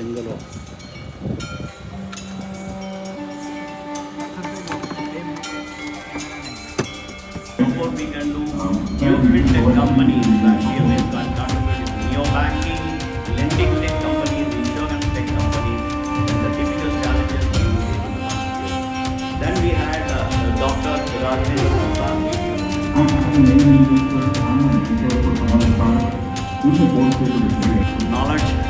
జంగలో we can do new fintech companies like GMS can contribute in neo banking, lending tech companies, insurance tech companies, and the typical challenges we face in the market. Then we had uh, Dr. Rajesh Knowledge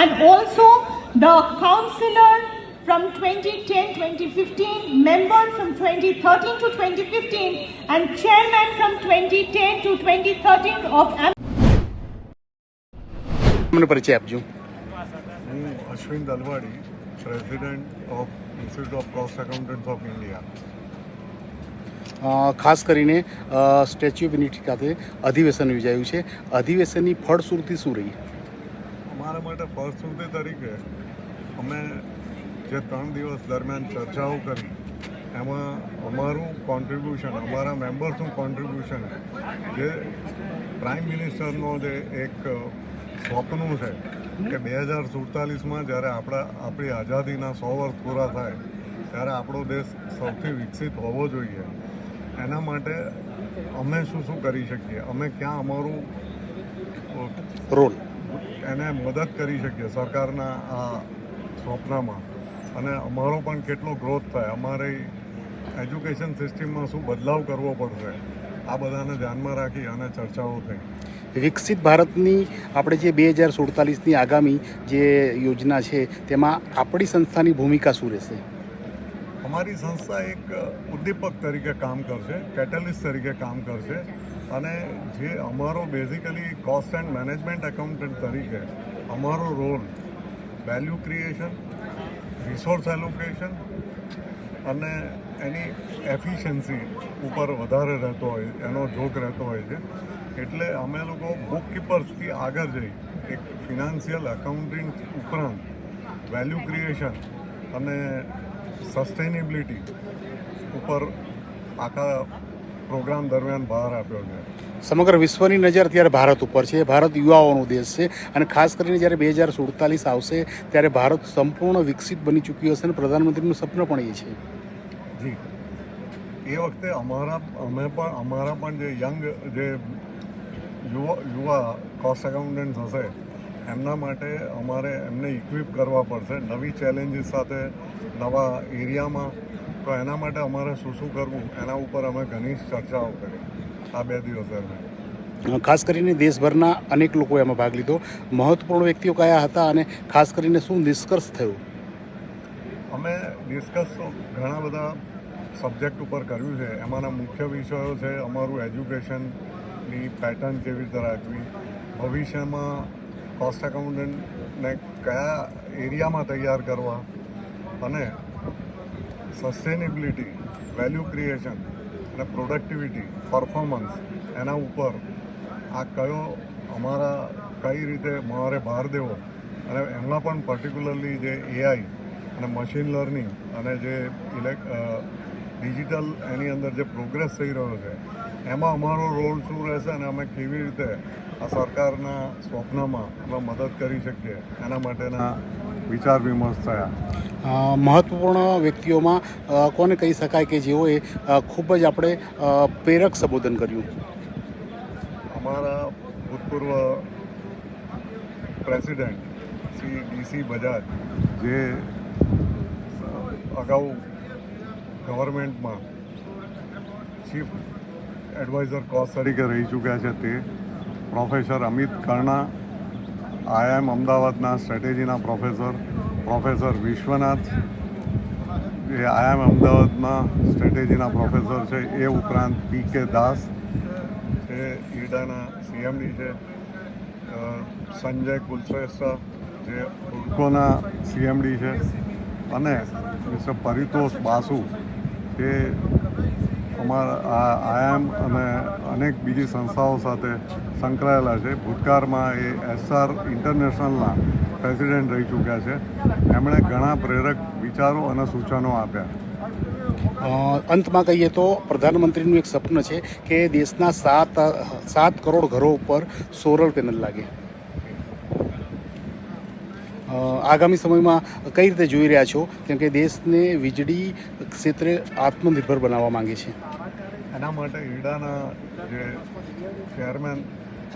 and also the councillor from 2010 2015 member from 2013 to 2015 and chairman from 2010 to 2013 of Am- મને પરિચય આપજો. હું Ashwin Dalwadi president of institute of cost accountant of India ખાસ કરીને statue of unity ખાતે અધિવેશન યોજાયું છે. અધિવેશનની ફળશ્રુતિ શું રહી? અમારા માટે ફળશ્રુતિ તરીકે અમે જે ત્રણ દિવસ દરમિયાન ચર્ચાઓ કરી, એમાં અમારું કોન્ટ્રીબ્યુશન અમારા મેમ્બર્સનું કોન્ટ્રીબ્યુશન જે પ્રાઇમ મિનિસ્ટરનો જે એક સ્વપ્નું છે કે બે હજાર સુડતાલીસમાં જ્યારે આપણા, આપણી આઝાદીના સો વર્ષ પૂરા થાય, ત્યારે આપણો દેશ સૌથી વિકસિત હોવો જોઈએ. એના માટે અમે શું શું કરી શકીએ? અમે ક્યાં અમારું રોલ. એને મદદ કરી શકીએ સરકારના આ સ્વપ્નમાં. અને અમારો પણ કેટલો ગ્રોથ થાય. અમારી એજ્યુકેશન સિસ્ટમમાં શું બદલાવ કરવો પડશે આ બધાને ધ્યાનમાં રાખી અને ચર્ચાઓ થઈ. વિકસિત ભારતની આપણે જે બે હજાર સુડતાલીસની આગામી જે યોજના છે તેમાં આપણી સંસ્થાની ભૂમિકા શું રહેશે? અમારી સંસ્થા એક ઉદ્દીપક તરીકે કામ કરશે કેટેલિસ્ટ તરીકે કામ કરશે. અને જે અમારો basically cost and management accountant તરીકે અમારો role value creation resource allocation અને એની એફિશિયન્સી ઉપર વધારે રહેતો હોય, એનો જોક રહેતો હોય છે. એટલે અમે લોકો બુક કીપર્સથી આગળ જઈ એક ફિનાન્શિયલ એકાઉન્ટિંગ ઉપરાંત વેલ્યુ ક્રિએશન અને સસ્ટેનેબિલિટી ઉપર આખા પ્રોગ્રામ દરમિયાન ભાર આપ્યો છે. સમગ્ર વિશ્વની નજર અત્યારે ભારત ઉપર છે. ભારત યુવાઓનો દેશ છે અને ખાસ કરીને જ્યારે બે હજાર સુડતાલીસ આવશે ત્યારે ભારત સંપૂર્ણ વિકસિત બની ચૂક્યું હશે અને પ્રધાનમંત્રીનું સપનું પણ એ છે. જી. એ વખતે અમારા અમે પણ અમારા પણ જે યંગ જે યુવા યુવા કોસ્ટ એકાઉન્ટન્ટ હશે એમના માટે અમારે એમને ઇક્વિપ કરવા પડશે. નવી ચેલેન્જીસ સાથે નવા એરિયામાં તો એના માટે અમારે શું શું કરવું? એના ઉપર અમે ઘણી ચર્ચાઓ કરી. આ બે દિવસ દરમિયાન. ખાસ કરીને દેશભરના અનેક લોકોએ એમાં ભાગ લીધો. મહત્વપૂર્ણ વ્યક્તિઓ કયા હતા અને ખાસ કરીને શું નિષ્કર્ષ થયું? અમે ડિસ્કસ ઘણા બધા સબ્જેક્ટ ઉપર કર્યું છે. એમાંના મુખ્ય વિષયો છે અમારું એજ્યુકેશનની પેટર્ન કેવી રીતે રાખવી? ભવિષ્યમાં કોસ્ટ એકાઉન્ટન્ટને કયા એરિયામાં તૈયાર કરવા? અને સસ્ટેનેબિલિટી વેલ્યુ ક્રિએશન અને પ્રોડક્ટિવિટી પરફોર્મન્સ એના ઉપર આ કયો અમારા કઈ રીતે મારે ભાર દેવો અને એમાં પણ પર્ટિક્યુલરલી જે એઆઈ અને મશીન લર્નિંગ અને જે ઇલેક ડિજિટલ એની અંદર જે પ્રોગ્રેસ થઈ રહ્યો છે, એમાં અમારો રોલ શું રહેશે અને અમે કેવી રીતે આ સરકારના સ્વપ્નમાં અમે મદદ કરી શકીએ એના માટેના વિચાર વિમર્શ થયા મહત્વપૂર્ણ વ્યક્તિઓમાં કોને કહી શકાય કે જેઓએ ખૂબ જ આપણે પ્રેરક સંબોધન કર્યું? અમારા ભૂતપૂર્વ પ્રેસિડેન્ટ શ્રી ડીસી બજાજ જે અગાઉ ગવર્મેન્ટમાં ચીફ એડવાઇઝર કોસ્ટ તરીકે રહી ચૂક્યા છે તે પ્રોફેસર અમિત કર્ણા આઈએમ અમદાવાદના સ્ટ્રેટેજીના પ્રોફેસર પ્રોફેસર વિશ્વનાથ એ આઈએમ અમદાવાદમાં સ્ટ્રેટેજીના પ્રોફેસર છે, એ ઉપરાંત પી કે દાસ છે ઈડાના સીએમડી છે સંજય કુલશ્રેષ્ઠ, જે હુડકોના સીએમડી છે, અને મિસ્ટર પરિતોષ બાસુ, એ અમારા, આ આયામ અને અનેક બીજી સંસ્થાઓ સાથે સંકળાયેલા છે. ભૂતકાળમાં એ એસઆર ઇન્ટરનેશનલના પ્રેસિડેન્ટ રહી ચૂક્યા છે. એમણે ઘણા પ્રેરક વિચારો અને સૂચનો આપ્યા. અંતમાં કહીએ તો પ્રધાનમંત્રીનું એક સ્વપ્ન છે કે દેશના સાત સાત કરોડ ઘરો ઉપર સોલર પેનલ લાગે. આગામી સમયમાં કઈ રીતે જોઈ રહ્યા છો? કેમ કે દેશને વીજળી ક્ષેત્રે આત્મનિર્ભર બનાવવા માંગે છે. એના માટે ઈડાના જે ચેરમેન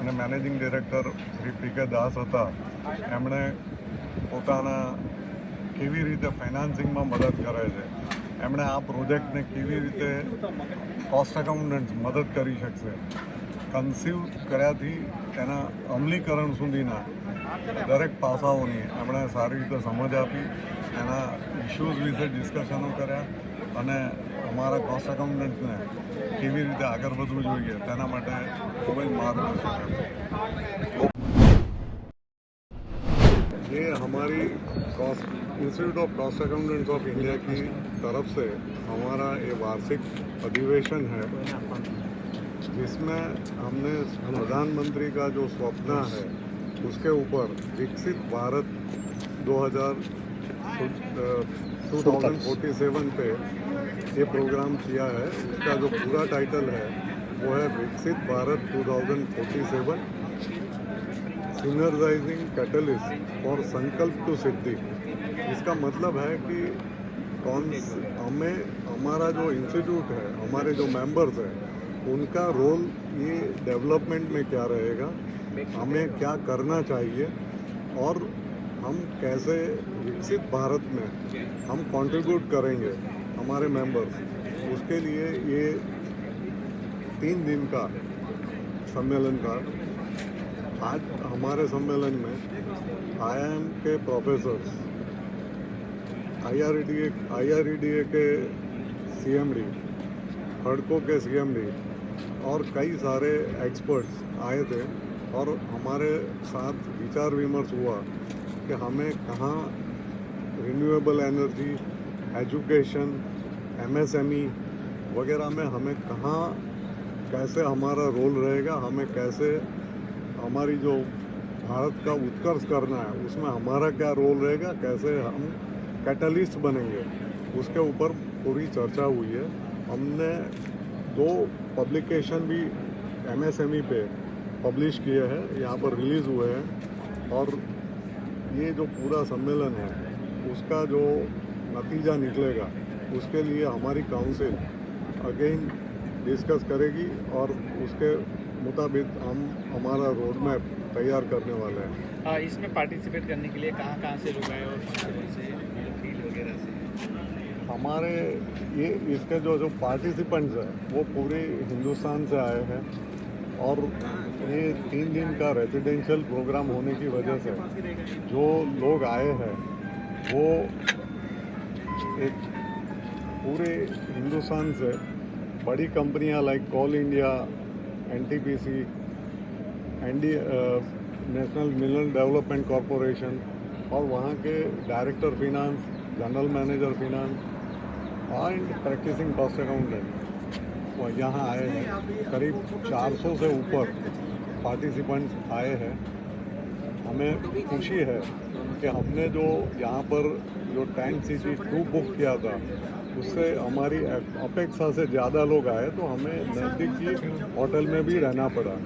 અને managing director Shri P Das હતા. એમણે પોતાના કેવી રીતે ફાઇનાન્સિંગમાં મદદ કરે છે? એમણે આ પ્રોજેક્ટને કેવી રીતે કોસ્ટ એકાઉન્ટન્ટ મદદ કરી શકશે? કન્સીવ કર્યાથી તેના અમલીકરણ સુધીના દરેક પાસાઓની એમણે સારી રીતે સમજ આપી એના ઇશ્યુઝ વિશે ડિસ્કશનો કર્યા અને અમારા કોસ્ટ એકાઉન્ટન્ટને કેવી રીતે આગળ વધવું જોઈએ તેના માટે ખૂબ જ માર્ગદર્શન આપ્યું ये हमारी cost institute of cost accountants of India की तरफ से हमारा ये वार्षिक अधिवेशन है जिसमें हमने प्रधानमंत्री का जो स्वप्न है उसके ऊपर विकसित भारत 2000 2047 पे ये प्रोग्राम किया है। उसका जो पूरा टाइटल है, वो है विकसित भारत 2047 सिनर्जाइजिंग कैटलिस्ट और संकल्प टू सिद्धि। इसका मतलब है कि कौन हमें, हमारा जो इंस्टीट्यूट है, हमारे जो मेंबर्स हैं, उनका रोल ये डेवलपमेंट में क्या रहेगा? हमें क्या करना चाहिए और हम कैसे विकसित भारत में हम कंट्रीब्यूट करेंगे हमारे मेंबर्स उसके लिए ये तीन दिन का सम्मेलन का आज हमारे सम्मेलन में आईआईएम के प्रोफेसर्स आईआरडीए आईआरडीए के सीएमडी हड़को के सीएमडी और कई सारे एक्सपर्ट्स आए थे। और हमारे साथ विचार विमर्श हुआ कि हमें कहाँ रिन्यूएबल एनर्जी एजुकेशन एमएसएमई वगैरह में हमें कहाँ, कैसे हमारा रोल रहेगा, हमें कैसे हमारी जो भारत का उत्कर्ष करना है, उसमें हमारा क्या रोल रहेगा, कैसे हम कैटलिस्ट बनेंगे, उसके ऊपर पूरी चर्चा हुई है। हमने दो पब्लिकेशन भी एमएसएमई पे पब्लिश किए हैं यहाँ पर रिलीज़ हुए हैं और ये जो पूरा सम्मेलन है उसका जो नतीजा निकलेगा उसके लिए हमारी काउंसिल अगेन डिस्कस करेगी और उसके मुताबिक हम हमारा रोड मैप तैयार करने वाले हैं। हाँ, इसमें पार्टिसिपेट करने के लिए कहाँ कहाँ से लोग आए और से फ़ील्ड वगैरह से? हमारे ये इसके जो जो पार्टिसिपेंट्स हैं वो पूरे हिंदुस्तान से आए हैं। और ये तीन दिन का रेजिडेंशियल प्रोग्राम होने की वजह से जो लोग आए हैं, वो एक पूरे हिंदुस्तान से बड़ी कंपनियाँ like Coal India NTPC ND national mineral development corporation और वहाँ के director finance general manager finance and practising cost accountant यहाँ आए हैं, करीब 400 से ऊपर पार्टिसिपेंट्स आए हैं। हमें खुशी है कि हमने जो यहाँ पर जो टैंक सिटी टू बुक किया था, उससे हमारी अपेक्षा से ज़्यादा लोग आए तो हमें नज़दीक होटल में भी रहना पड़ा।